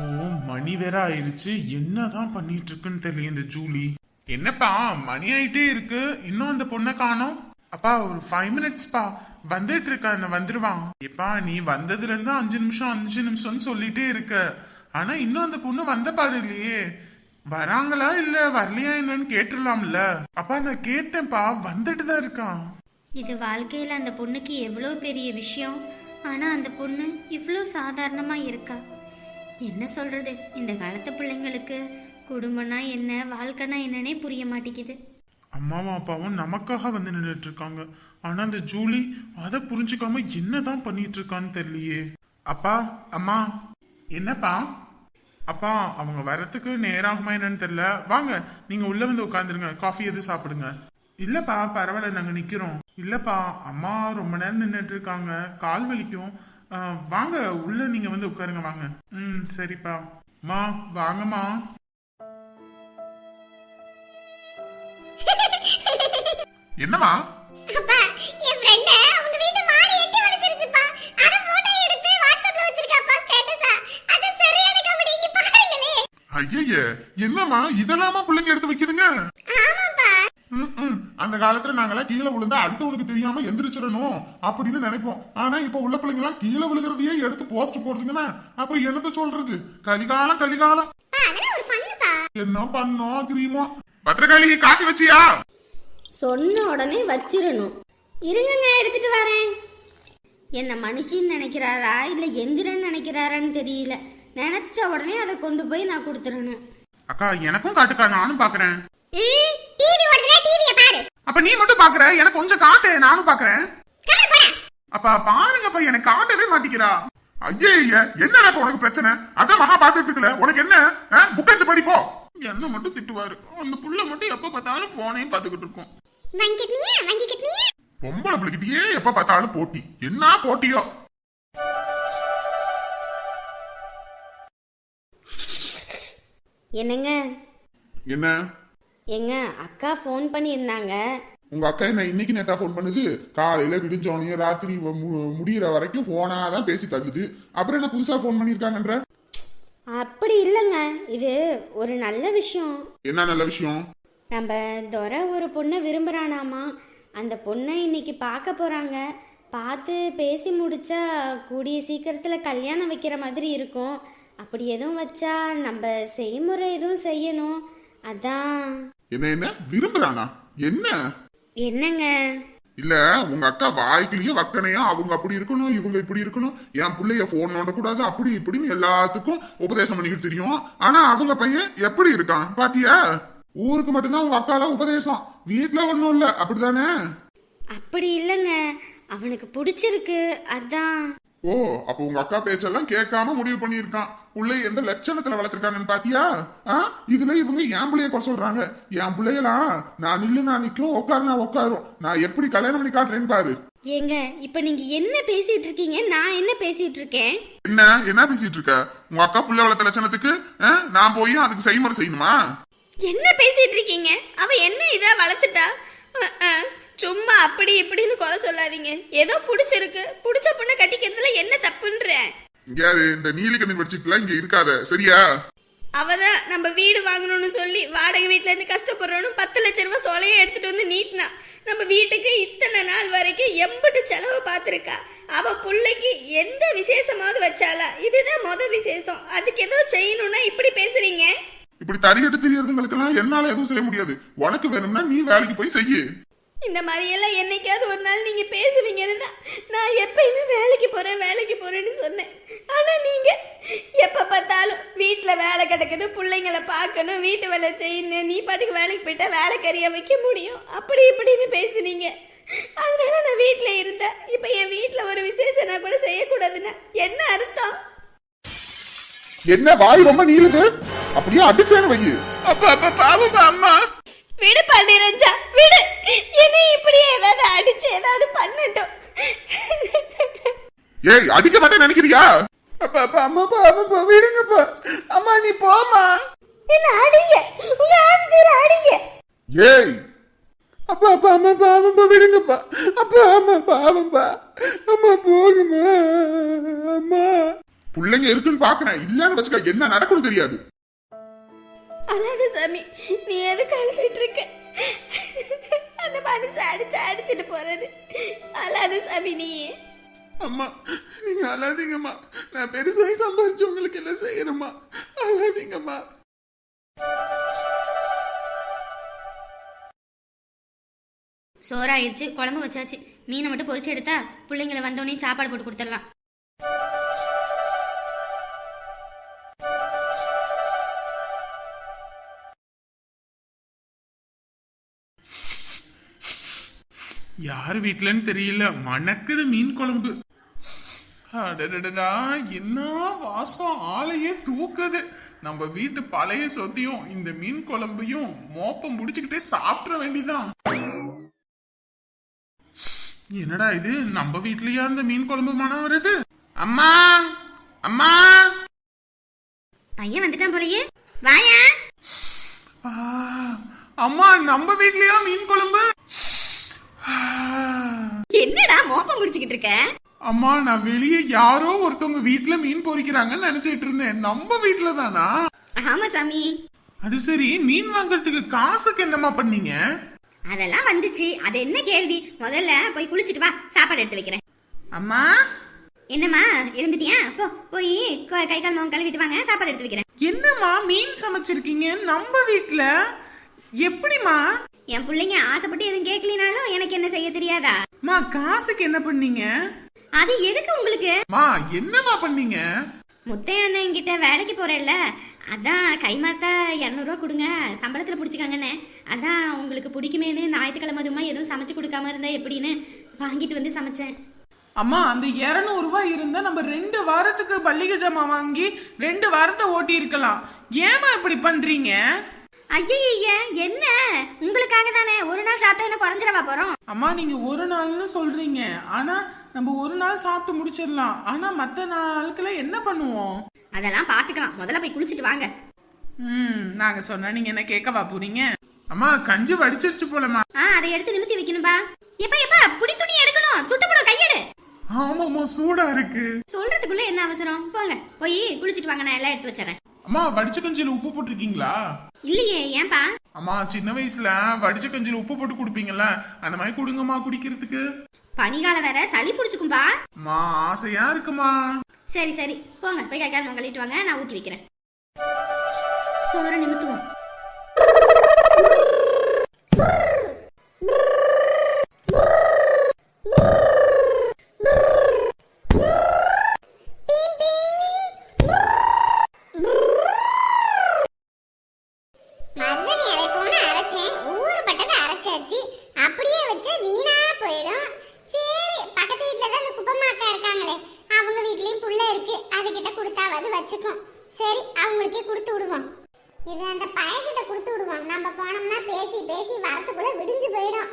ஓ மணி வேற ஆயிடுச்சு என்னதான் பண்ணிட்டு இருக்குன்னு தெரியல இந்த ஜூலி. என்னப்பா மணி ஆயிட்டே இருக்கு. இன்னும் அந்த பொண்ணை காணோம். அப்பா ஒரு ஃபைவ் மினிட்ஸ்ப்பா வந்துட்டு இருக்கா என்ன வந்துருவான் எப்பா நீ வந்ததுல இருந்து அஞ்சு நிமிஷம் அஞ்சு நிமிஷம்னு சொல்லிட்டே இருக்க. ஆனா இன்னும் அந்த பொண்ணு வந்த பாடு இல்லையே. வராங்களா இல்ல வரலையா என்னன்னு கேட்டுடலாம்ல. அப்பா நான் கேட்டேன்ப்பா வந்துட்டு தான் இருக்கான். இது வாழ்க்கையில் அந்த பொண்ணுக்கு எவ்வளோ பெரிய விஷயம்? ஆனால் அந்த பொண்ணு இவ்வளோ சாதாரணமாக இருக்கா? என்ன சொல்கிறது இந்த காலத்து பிள்ளைங்களுக்கு குடும்பம்னா என்ன வாழ்க்கைனா என்னன்னே புரிய மாட்டேங்குது. அம்மாவும் அப்பாவும் நமக்காக வந்து நின்றுட்டு இருக்காங்க. ஆனா அந்த ஜூலி அதை புரிஞ்சுக்காம என்னதான் பண்ணிட்டு இருக்கான்னு தெரியலையே. அப்பா அம்மா என்னப்பா? அப்பா அவங்க வரத்துக்கு நேராகுமா என்னன்னு தெரியல. வாங்க நீங்க உள்ள வந்து உட்காந்துருங்க காஃபி எதுவும் சாப்பிடுங்க. இல்லப்பா பரவாயில்ல நாங்க நிக்கிறோம். இல்லப்பா அம்மா ரொம்ப நேரம் நின்றுட்டு இருக்காங்க. கால் வலிக்கும். வாங்க உள்ள நீங்க வந்து உட்காருங்க வாங்க. ம் சரிப்பா. மா வாங்கம்மா. என்னம்மா? அப்பா என் ஃப்ரெண்ட அவங்க வீட்டு மாடி எட்டி வச்சிருச்சுப்பா அத போட்டோ எடுத்து வாட்ஸ்அப்ல வச்சிருக்காப்பா ஸ்டேட்டஸா அது சரியான காமெடி இங்க பாருங்களே. ஐயய்ய என்னம்மா? இதெல்லாமா பிள்ளைங்க எடுத்து வைக்குதுங்க. அந்த காலத்துல நாங்கெல்லாம் கீழே விழுந்தா அடுத்தவனுக்கு தெரியாம எந்திரிச்சிடணும் அப்படின்னு நினைப்போம். ஆனா இப்ப உள்ள பிள்ளைங்க எல்லாம் கீழே விழுகிறதையே எடுத்து போஸ்ட் போடுதுங்கன்னா அப்புறம் என்னத்த சொல்றது? கலிகாலம் கலிகாலம். என்ன பண்ணோம் கிரீமோ பத்திரகாளி காஃபி வச்சியா? சொன்ன உடனே வச்சிரணும். இருங்கங்க எடுத்துட்டு வரேன். என்ன மனுஷின்னு நினைக்கிறாரா? இல்லை எந்திரன்னு நினைக்கிறாரான்னு தெரியல. நினைச்ச உடனே அதை கொண்டு போய் நான் கொடுத்துறணும். அக்கா எனக்கும் காட்டுக்கா நானும் பாக்குறேன். டிவி ஓடுதுல டிவிய பாரு. அப்ப நீ மட்டும் பாக்குற? எனக்கு கொஞ்சம் காட்டு நானும் பாக்குறேன். அப்பா பாருங்கப்பா எனக்கு காட்டவே மாட்டேங்கிறா. ஐயே என்னடா இப்ப உனக்கு பிரச்சனை? அதான் மகா பாத்துட்டு இருக்கல. உனக்கு என்ன? புக் எடுத்து படிப்போ என்ன மட்டும் திட்டுவாரு. அந்த புள்ள மட்டும் எப்ப பார்த்தாலும் போனையும் பாத்துக்கிட்டு இருக்கும். பொம்பளை பிள்ளைகிட்டயே எப்ப பார்த்தாலும் போட்டி. என்ன போட்டியோ? என்னங்க? என்ன? எங்க அக்கா ஃபோன் பண்ணியிருந்தாங்க. உங்க அக்கா என்ன இன்னைக்கு நேத்தா ஃபோன் பண்ணுது? காலையில விடிஞ்சோனையும் ராத்திரி வ- மு- முடியிற வரைக்கும் போனா தான் பேசி தள்ளுது. அப்புறம் என்ன புதுசா ஃபோன் பண்ணிருக்காங்கன்ற அப்படி இல்லைங்க. இது ஒரு நல்ல விஷயம். என்ன நல்ல விஷயம்? நம்ம துரை ஒரு பொண்ணை விரும்புகிறானாமா அந்த பொண்ணை இன்னைக்கு பார்க்க போகிறாங்க பார்த்து பேசி முடிச்சா கூடிய சீக்கிரத்தில் கல்யாணம் வைக்கிற மாதிரி இருக்கும். அப்படி எதுவும் வச்சா நம்ம செய்முறை எதுவும் செய்யணும். அதான். என்ன என்ன? விரும்புறானா? என்ன? என்னங்க? இல்ல உங்க அக்கா வாய்க்குலயே வக்கனையா அவங்க அப்படி இருக்கணும் இவங்க இப்படி இருக்கணும். என் பிள்ளைய போன் நோண்ட கூடாது அப்படி இப்படின்னு எல்லாத்துக்கும் உபதேசம் பண்ணிக்கிட்டு தெரியும். ஆனா அவங்க பையன் எப்படி இருக்கான்? பாத்தியா? ஊருக்கு மட்டும்தான் உங்க அக்கால உபதேசம். வீட்டுல ஒண்ணும் இல்ல. அப்படிதானே அப்படி இல்லைங்க. அவனுக்கு பிடிச்சிருக்கு. அதான். ஓ அப்ப உங்க அக்கா பேச்செல்லாம் கேட்காம முடிவு பண்ணியிருக்கான். புள்ளை எந்த லட்சணத்துல வளர்த்திருக்காங்கன்னு பாத்தியா? ஆ? இதுல இவங்க என் பிள்ளைய குறை சொல்றாங்க? என் பிள்ளையெல்லாம் நான் நில்லு நான் நிக்கும் உட்காரு நான் உட்காரும். நான் எப்படி கல்யாணம் பண்ணி காட்டுறேன்னு பாரு. ஏங்க இப்போ நீங்கள் என்ன பேசிட்டு இருக்கீங்க? நான் என்ன பேசிட்டு இருக்கேன்? என்ன? என்ன பேசிட்டு இருக்க? உங்க அக்கா புள்ள வளர்த்த லட்சணத்துக்கு நான் போய் அதுக்கு செய்முறை செய்யணுமா? என்ன பேசிட்டு இருக்கீங்க? அவ என்ன இதா வளர்த்துட்டா. சும்மா அப்படி இப்படின்னு குறை சொல்லாதீங்க. ஏதோ பிடிச்சிருக்கு. பிடிச்ச பொண்ணை கட்டிக்கிறதுல என்ன தப்புன்றேன் இங்க யாரு? இந்த நீலிக்கண்ணி படிச்சுட்டுலாம் இங்க இருக்காத. சரியா? அவதான் நம்ம வீடு வாங்கணும்னு சொல்லி வாடகை வீட்ல இருந்து கஷ்டப்படுறோன்னு பத்து லட்ச ரூபாய் சொலையை எடுத்துட்டு வந்து நீட்டினா நம்ம வீட்டுக்கு இத்தனை நாள் வரைக்கும் எம்பிட்டு செலவு பார்த்துருக்கா. அவ பிள்ளைக்கு எந்த விசேஷமாவது வச்சாலா இதுதான் முத விசேஷம். அதுக்கு ஏதோ செய்யணும்னா இப்படி பேசுறீங்க? இப்படி தறிகட்டு தெரியறதுங்களுக்கெல்லாம் என்னால எதுவும் செய்ய முடியாது. உனக்கு வேணும்னா நீ வேலைக்கு போய் செய்யு. இந்த மாதிரியெல்லாம் என்னைக்காவது ஒரு நாள் நீங்க பேசுவீங்கன்னு தான் நான் எப்பயுமே வேலைக்கு போறேன் வேலைக்கு போறேன்னு சொன்னேன். ஆனா நீங்க எப்ப பார்த்தாலும் வீட்ல வேலை கிடக்குது பிள்ளைங்கள பார்க்கணும் வீட்டு வேலை செய்யணும் நீ பாட்டுக்கு வேலைக்கு போயிட்டா வேலைக்கறியா வைக்க முடியும். அப்படி இப்படின்னு பேசுனீங்க. அதனால நான் வீட்ல இருந்தேன். இப்ப என் வீட்ல ஒரு விசேஷம் நான் கூட செய்யக்கூடாதுன்னா. என்ன அர்த்தம்? என்ன வாய் ரொம்ப நீளுது? அப்படியே அடிச்சேன்னு வை அப்பா அப்பா பாவம் அம்மா விடு பண்ணிரஞ்சா விடு. என்னை இப்படி ஏதாவது அடிச்சு ஏதாவது பண்ணட்டும். ஏய் அடிக்க மாட்டேன்னு நினைக்கிறியா? அப்பா அப்பா அம்மா பாவம்ப்பா விடுங்கப்பா. அம்மா நீ போமா என்ன அடிங்க? உங்க ஆசிரியர் அடிங்க. ஏய். அப்பா அப்பா அம்மா பாவம்பா விடுங்கப்பா. அப்பா அம்மா பாவம்பா அம்மா போகுமா அம்மா பிள்ளைங்க இருக்குன்னு பாக்குறேன். இல்லன்னு வச்சுக்க என்ன நடக்கும் தெரியாது. அழாத சாமி நீ எதுக்கு அழுதுட்டு இருக்க அந்த மனுஷன் அடிச்சு அடிச்சிட்டு போறது. அழாத சாமி நீ. அம்மா நீங்க அழாதீங்கம்மா. நான் பெருசாகி சம்பாரிச்சு உங்களுக்கு எல்லாம் செய்யறேம்மா. அழாதீங்கம்மா. சோறாயிருச்சு குழம்பு வச்சாச்சு. மீனை மட்டும் பொரிச்சு எடுத்தா பிள்ளைங்களை வந்தோடனே சாப்பாடு போட்டு கொடுத்துடலாம். யார் வீட்லன்னு தெரியல. மணக்குது மீன் குழம்பு. என்ன வாசம் ஆளையே தூக்குது. நம்ம வீட்டு பழைய சொத்தையும் இந்த மீன் குழம்பையும் மோப்பம் முடிச்சுக்கிட்டே சாப்பிட வேண்டியதான் என்னடா இது? நம்ம வீட்லயா அந்த மீன் குழம்பு மனம் வருது? அம்மா அம்மா. பையன் வந்துட்டான் போலயே. வாயா. அம்மா நம்ம வீட்லயா மீன் குழம்பு. என்னடா மோப்பம் குடிச்சுக்கிட்டு இருக்க? அம்மா நான் வெளியே யாரோ ஒருத்தவங்க வீட்ல மீன் பொரிக்கிறாங்கன்னு நினைச்சிட்டு இருந்தேன். நம்ம வீட்ல தானா? ஆமா சாமி. அது சரி மீன் வாங்குறதுக்கு காசுக்கு என்னம்மா பண்ணீங்க? அதெல்லாம் வந்துச்சு. அது என்ன கேள்வி? முதல்ல போய் குளிச்சிட்டு வா. சாப்பாடு எடுத்து வைக்கிறேன். அம்மா? என்னம்மா எழுந்துட்டியா? போ போய் க- கை கால் முகம் கழுவிட்டு வாங்க. சாப்பாடு எடுத்து வைக்கிறேன். என்னம்மா மீன் சமைச்சிருக்கீங்க நம்ம வீட்ல? எப்படிமா என் பிள்ளைங்க ஆசைப்பட்டு எதுவும் கேட்கலினாலும் எனக்கு என்ன செய்ய தெரியாதா? மா காசுக்கு என்ன பண்ணீங்க? அது எதுக்கு உங்களுக்கு? மா என்னம்மா பண்ணீங்க? முத்தைய அண்ணன் கிட்ட வேலைக்கு போறேன்ல. அதான் கைமாத்தா இரநூறுவா கொடுங்க. சம்பளத்துல பிடிச்சிக்காங்கண்ணே அதான் உங்களுக்கு பிடிக்குமேனு ஞாயிற்றுக்கிழமை அதுமா எதுவும் சமைச்சு கொடுக்காம இருந்தா எப்படின்னு வாங்கிட்டு வந்து சமைச்சேன். அம்மா அந்த 200 ரூபாய் இருந்தா நம்ம ரெண்டு வாரத்துக்கு மல்லிகை ஜாமான் வாங்கி ரெண்டு வாரத்தை ஓட்டி இருக்கலாம் ஏமா இப்படி பண்றீங்க? ஐயய்ய என்ன? உங்களுக்காக தானே. ஒரு நாள் சாப்பிட்டா என்ன குறைஞ்சிடவா போறோம்? அம்மா நீங்க ஒரு நாள்னு சொல்றீங்க. ஆனா நம்ம ஒரு நாள் சாப்பிட்டு முடிச்சிடலாம். ஆனா மத்த நாட்கள என்ன பண்ணுவோம்? அதெல்லாம் பாத்துக்கலாம். முதல்ல போய் குளிச்சிட்டு வாங்க. ம் நாங்க சொன்னா நீங்க என்ன கேட்கவா போறீங்க? அம்மா கஞ்சி வடிச்சிருச்சு போலமா ஆ அதை எடுத்து நிறுத்தி வைக்கணும்பா. எப்ப எப்ப புடி துணி எடுக்கணும். சுட்டப்படும் கையெடு. ஆமாம்மா சூடா இருக்கு. சொல்றதுக்குள்ள என்ன அவசரம்? போங்க. போய் குளிச்சிட்டு வாங்க. நான் எல்லாம் எடுத்து வச்சிடறேன். அம்மா வடிச்ச கஞ்சியில உப்பு போட்டிருக்கீங்களா? இல்லையே ஏன்பா? அம்மா சின்ன வயசுல வடிச்ச கஞ்சில உப்பு போட்டு குடிப்பீங்கல்ல அந்த மாதிரி குடுங்கம்மா குடிக்கிறதுக்கு. பனிகாலம் வேற சளி பிடிச்சுக்கும்பா. அம்மா ஆசையா இருக்குமா? சரி சரி. போங்க போய் கை கால் கழிட்டு வாங்க. நான் ஊத்தி வைக்கிறேன். சோற நிமித்துவோம். கொடுத்து விடுவோம் இது அந்த பையன்கிட்ட கொடுத்து விடுவோம் நம்ம போனோம்னா பேசி பேசி வரத்துக்குள்ள விடிஞ்சு போயிடும்.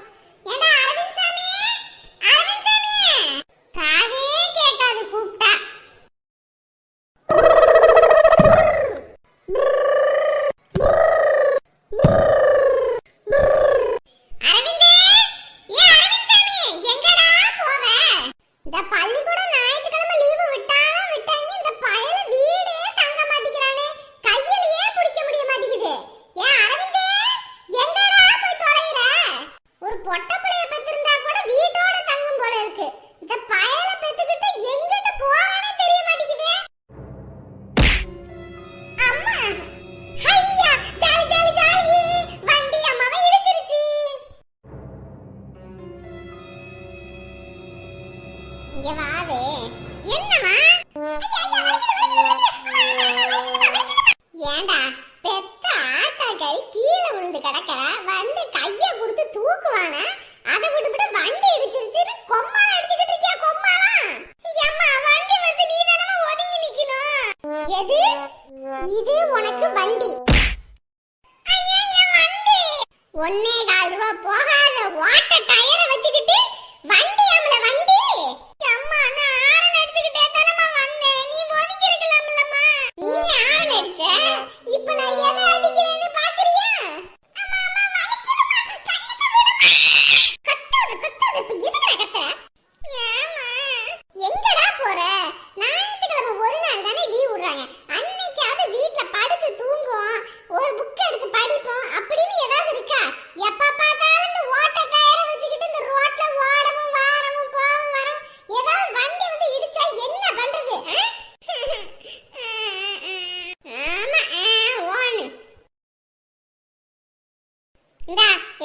ஆத்தாக்கறி கீழே விழுந்து கிடக்கிற வந்து கைய கொடுத்து தூக்குவான? அதை விட்டுவிட்டு வண்டி இடிச்சிருச்சு கொம்மா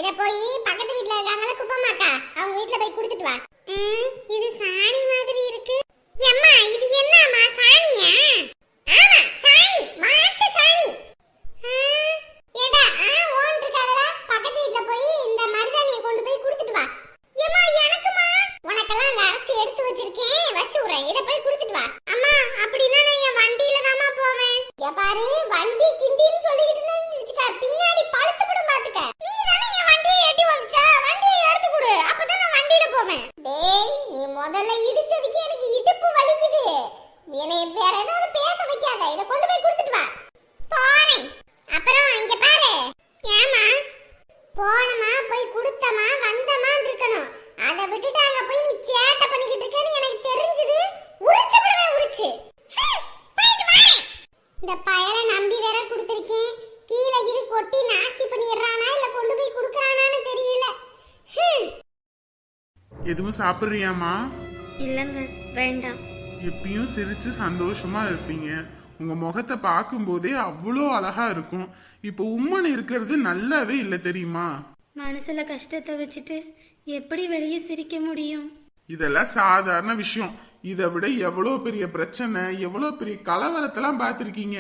அத போய் பக்கத்து வீட்ல இருக்காங்கல குப்பமாக்கா. அவங்க வீட்டுல போய் குடுத்துட்டு வா. இது சாணி மாதிரி இருக்கு. எம்மா இது என்னம்மா சாணியா? என்னை வேற ஏதாவது பேச வைக்காத. இத கொண்டு போய் கொடுத்துட்டு வா. போறேன் அப்புறம் இங்க பாரு. ஏமா போனமா போய் கொடுத்தமா வந்தமா இருக்கணும். அதை விட்டுட்டு அங்க போய் நீ சேட்டை பண்ணிக்கிட்டு இருக்கேன்னு எனக்கு தெரிஞ்சது. உரிச்சு விடுவேன் உரிச்சு. இந்த பயலை நம்பி வேற கொடுத்துருக்கேன். கீழே இது கொட்டி நாஸ்தி பண்ணிடுறானா இல்ல கொண்டு போய் கொடுக்கறானான்னு தெரியல. எதுவும் சாப்பிட்றியாம்மா? இல்லைங்க வேண்டாம். எப்பயும் சிரிச்சு சந்தோஷமா இருப்பீங்க. உங்க முகத்தை பார்க்கும்போதே அவ்வளோ அழகா இருக்கும். இப்போ உம்மன் இருக்கிறது நல்லாவே இல்லை தெரியுமா? மனசுல கஷ்டத்தை வச்சுட்டு எப்படி வெளியே சிரிக்க முடியும்? இதெல்லாம் சாதாரண விஷயம். இதை விட எவ்வளோ பெரிய பிரச்சனை எவ்வளோ பெரிய கலவரத்தெல்லாம் பார்த்துருக்கீங்க.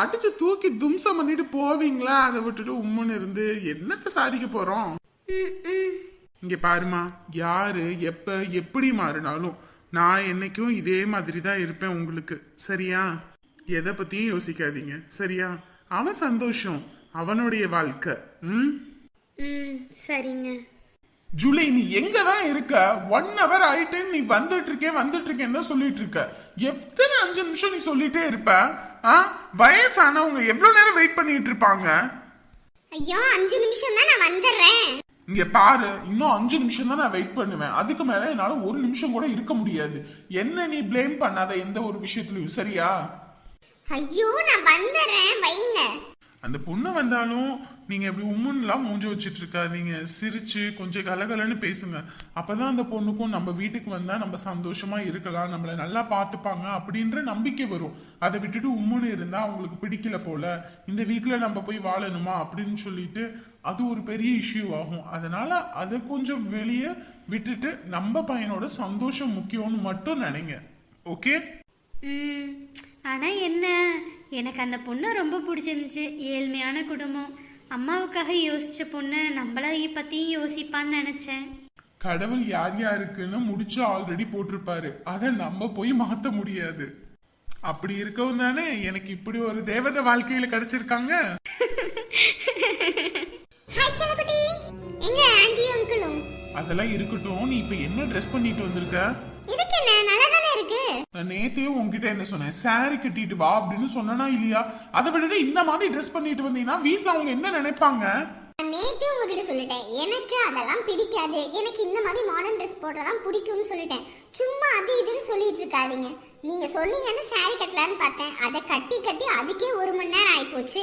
அடிச்சு தூக்கி தும்சம் பண்ணிட்டு போவீங்களா? அதை விட்டுட்டு உம்முன்னு இருந்து என்னத்தை சாதிக்க போறோம். இங்க பாருமா யாரு எப்ப எப்படி மாறினாலும் நான் என்னைக்கும் இதே மாதிரி தான் இருப்பேன் உங்களுக்கு. சரியா? எதை பத்தியும் யோசிக்காதீங்க. சரியா? அவன் சந்தோஷம். அவனுடைய வாழ்க்கை. ம்? ம் சரிங்க. ஜூலை நீ எங்க தான் இருக்க? ஒன் ஹவர் ஆயிட்டு நீ வந்துட்டு இருக்கேன் வந்துட்டு இருக்கேன்னு தான் சொல்லிட்டு இருக்க எத்தனை அஞ்சு நிமிஷம் நீ சொல்லிட்டே இருப்ப? ஆ? வயசானவங்க எவ்வளவு நேரம் வெயிட் பண்ணிட்டு இருப்பாங்க? ஐயோ அஞ்சு நிமிஷம் தான் நான் வந்துடுறேன். இங்க பாரு இன்னும் அஞ்சு நிமிஷம் தான் நான் வெயிட் பண்ணுவேன். அதுக்கு மேல என்னால ஒரு நிமிஷம் கூட இருக்க முடியாது. என்ன நீ ப்ளேம் பண்ணாத எந்த ஒரு விஷயத்துலயும் சரியா? ஐயோ நான் வந்துடுறேன் வைங்க. அந்த பொண்ணு வந்தாலும் நீங்க இப்படி உம்முன்னுலாம் மூஞ்சி வச்சிட்டு இருக்காதீங்க சிரிச்சு கொஞ்சம் கலகலன்னு பேசுங்க. அப்பதான் அந்த பொண்ணுக்கும் நம்ம வீட்டுக்கு வந்தா நம்ம சந்தோஷமா இருக்கலாம். நம்மள நல்லா பார்த்துப்பாங்க அப்படின்ற நம்பிக்கை வரும். அதை விட்டுட்டு உம்முன்னு இருந்தா அவங்களுக்கு பிடிக்கல போல. இந்த வீட்டுல நம்ம போய் வாழணுமா அப்படின்னு சொல்லிட்டு அது ஒரு பெரிய இஷ்யூ ஆகும். அதனால அதை கொஞ்சம் வெளியே விட்டுட்டு நம்ம பையனோட சந்தோஷம் முக்கியம்னு மட்டும் நினைங்க. ஓகே ம். ஆனால் என்ன? எனக்கு அந்த பொண்ணை ரொம்ப பிடிச்சிருந்துச்சு. ஏழ்மையான குடும்பம். அம்மாவுக்காக யோசிச்ச பொண்ணு நம்மள பற்றியும் யோசிப்பான்னு நினச்சேன். கடவுள் யார் யாருக்குன்னு முடிச்சு ஆல்ரெடி போட்டிருப்பாரு. அதை நம்ம போய் மாத்த முடியாது. அப்படி இருக்கவும் தானே எனக்கு இப்படி ஒரு தேவதை வாழ்க்கையில கிடைச்சிருக்காங்க? ஹாய் செல்லக்குட்டி எங்க ஆன்ட்டி அங்கிளும் அதெல்லாம் இருக்கட்டும். நீ இப்ப என்ன ட்ரெஸ் பண்ணிட்டு வந்திருக்க? இதுக்கு என்ன? நல்லா தானே இருக்கு? நான் நேத்தே உன்கிட்ட என்ன சொன்னேன்? saree கட்டிட்டு வா அப்படின்னு சொன்னனா இல்லையா? அதை விட்டுட்டு இந்த மாதிரி ட்ரெஸ் பண்ணிட்டு வந்தீங்கன்னா வீட்ல அவங்க என்ன நினைப்பாங்க? நான் நேத்தே உங்ககிட்ட சொல்லிட்டேன். எனக்கு அதெல்லாம் பிடிக்காது. எனக்கு இந்த மாதிரி மாடர்ன் ட்ரெஸ் போடுறதான் பிடிக்கும்னு சொல்லிட்டேன். சும்மா அது இதுன்னு சொல்லிட்டு இருக்காதீங்க. நீங்க சொன்னீங்கன்னு saree கட்டலான்னு பார்த்தேன். அதை கட்டி கட்டி அதுக்கே ஒரு மணி நேரம் ஆயிப்போச்சு.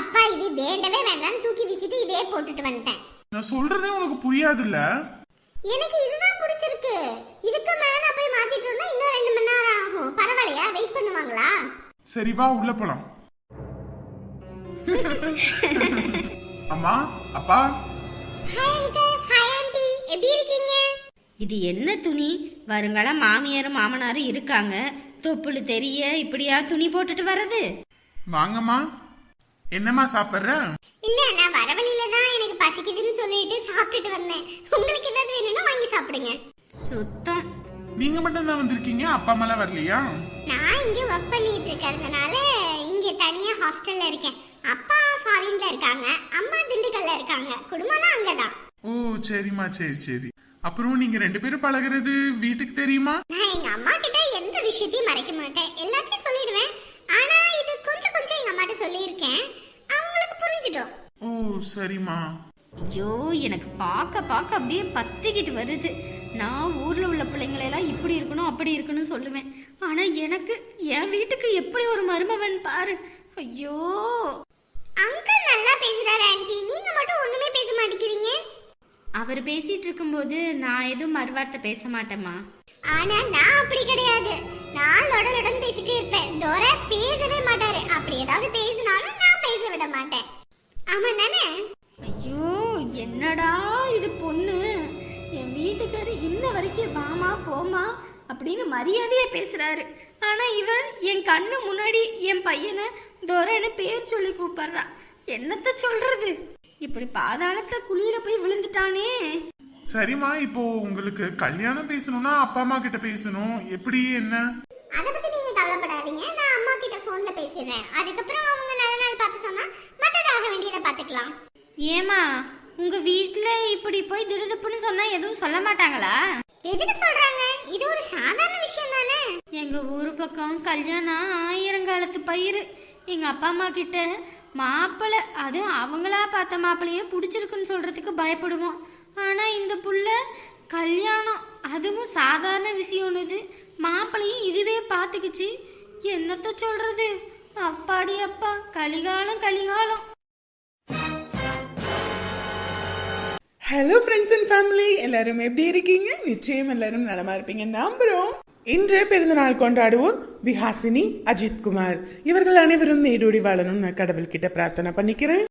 அப்பா இது வேண்டவே வேண்டாம்னு தூக்கி வீசிட்டு இதே போட்டுட்டு வந்துட்டேன். நான் சொல்றதே உனக்கு புரியாதுல்ல? எனக்கு இதுதான் பிடிச்சிருக்கு. இதுக்கு மேல நான் போய் மாத்திட்டு இருந்தா இன்னும் ரெண்டு மணி நேரம் ஆகும். பரவாயில்லையா? வெயிட் பண்ணுவாங்களா? சரி வா உள்ள போலாம். அம்மா அப்பா. எப்படி இருக்கீங்க? இது என்ன துணி? வருங்கால மாமியாரும் மாமனாரும் இருக்காங்க. தொப்புளு தெரிய இப்படியா துணி போட்டுட்டு வர்றது? வாங்கம்மா. என்னம்மா சாப்பிட்ற? இல்ல நான் வர வழியில தான் எனக்கு பசிக்குதுன்னு சொல்லிட்டு சாப்பிட்டுட்டு வந்தேன். உங்களுக்கு ஏதாவது வேணும்னா வாங்கி சாப்பிடுங்க. சுத்தம். நீங்க மட்டும் தான் வந்திருக்கீங்க? அப்பா அம்மாலாம் வரலையா? நான் இங்க ஒர்க் பண்ணிட்டு இருக்கிறதுனால இங்க தனியா ஹாஸ்டல்ல இருக்கேன். அப்பா ஃபாரின்ல இருக்காங்க அம்மா திண்டுக்கல்ல இருக்காங்க குடும்பம்லாம் அங்கதான். ஓ சரிம்மா சரி சரி. அப்புறம் நீங்க ரெண்டு பேரும் பழகுறது வீட்டுக்கு தெரியுமா? நான் எங்க அம்மா கிட்ட எந்த விஷயத்தையும் மறைக்க மாட்டேன். எல்லாத்தையும் சொல்லிடுவேன். ஆனா இது கொஞ்சம் கொஞ்சம் எங்க அம்மாட்ட சொல்லியிருக்கேன். அவங்களுக்கு புரிஞ்சிடும். ஓ சரிம்மா. ஐயோ எனக்கு பார்க்க பார்க்க அப்படியே பத்திக்கிட்டு வருது. நான் ஊர்ல உள்ள பிள்ளைங்களெல்லாம் இப்படி இருக்கணும் அப்படி இருக்கணும் சொல்லுவேன். ஆனா எனக்கு என் வீட்டுக்கு எப்படி ஒரு மருமவன் பாரு. ஐயோ அங்கிள் நல்லா பேசுறாரு ஆன்ட்டி நீங்க மட்டும் ஒண்ணுமே பேச மாட்டேங்கிறீங்க அவர் பேசிட்டு இருக்கும்போது நான் எதுவும் மறுவார்த்தை பேச மாட்டேம்மா. ஆனா நான் அப்படி கிடையாது. நான் லொடலுடன் பேசிட்டே இருப்பேன். தோரா பேசவே மாட்டாரு. அப்படி ஏதாவது பேசினாலும் நான் பேச விட மாட்டேன். ஆமா தானே? ஐயோ என்னடா இது பொண்ணு? என் வீட்டுக்காரு இன்ன வரைக்கும் வாமா போமா அப்படின்னு மரியாதையா பேசுறாரு. ஆனா இவன் என் கண்ணு முன்னாடி என் பையனை தோரன்னு பேர் சொல்லி கூப்பிடுறான் என்னத்த சொல்றது? இப்படி பாதாளத்துல குளியில போய் விழுந்துட்டானே. சரிம்மா இப்போ உங்களுக்கு கல்யாணம் பேசணும்னா அப்பா அம்மா கிட்ட பேசணும். எப்படி என்ன? அத பத்தி நீங்க கவலைப்படாதீங்க. நான் அம்மா கிட்ட போன்ல பேசி பேசிடுறேன். அதுக்கப்புறம் அவங்க நல்ல நாள் பார்த்து சொன்னா மத்ததாக வேண்டியதை பார்த்துக்கலாம். ஏமா உங்க வீட்ல இப்படி போய் திடுதுப்புன்னு சொன்னா எதுவும் சொல்ல மாட்டாங்களா? எதுக்கு சொல்றாங்க? இது ஒரு சாதாரண விஷயம் தானே. எங்க ஊரு பக்கம் கல்யாணம் ஆயிரங்காலத்து பயிர் எங்க அப்பா அம்மா கிட்ட மாப்பிள்ளை அது அவங்களா பார்த்த மாப்பிள்ளையே பிடிச்சிருக்குன்னு சொல்றதுக்கு பயப்படுவோம். ஆனா இந்த புள்ள கல்யாணம் அதுவும் சாதாரண விஷயம் இது. மாப்பிள்ளையும் இதுவே பார்த்துக்குச்சு. என்னத்த சொல்றது? அப்பாடி அப்பா கலிகாலம் கலிகாலம். ஹலோ ஃப்ரெண்ட்ஸ் அண்ட் ஃபேமிலி எல்லாரும் எப்படி இருக்கீங்க? நிச்சயம் எல்லாரும் நலமா இருப்பீங்க நம்புறோம். இன்று பிறந்தநாள் கொண்டாடுவோர் விஹாசினி அஜித் குமார். இவர்கள் அனைவரும் நீடூடி வாழணும் நான் கடவுள்கிட்ட பிரார்த்தனை பண்ணிக்கிறேன்.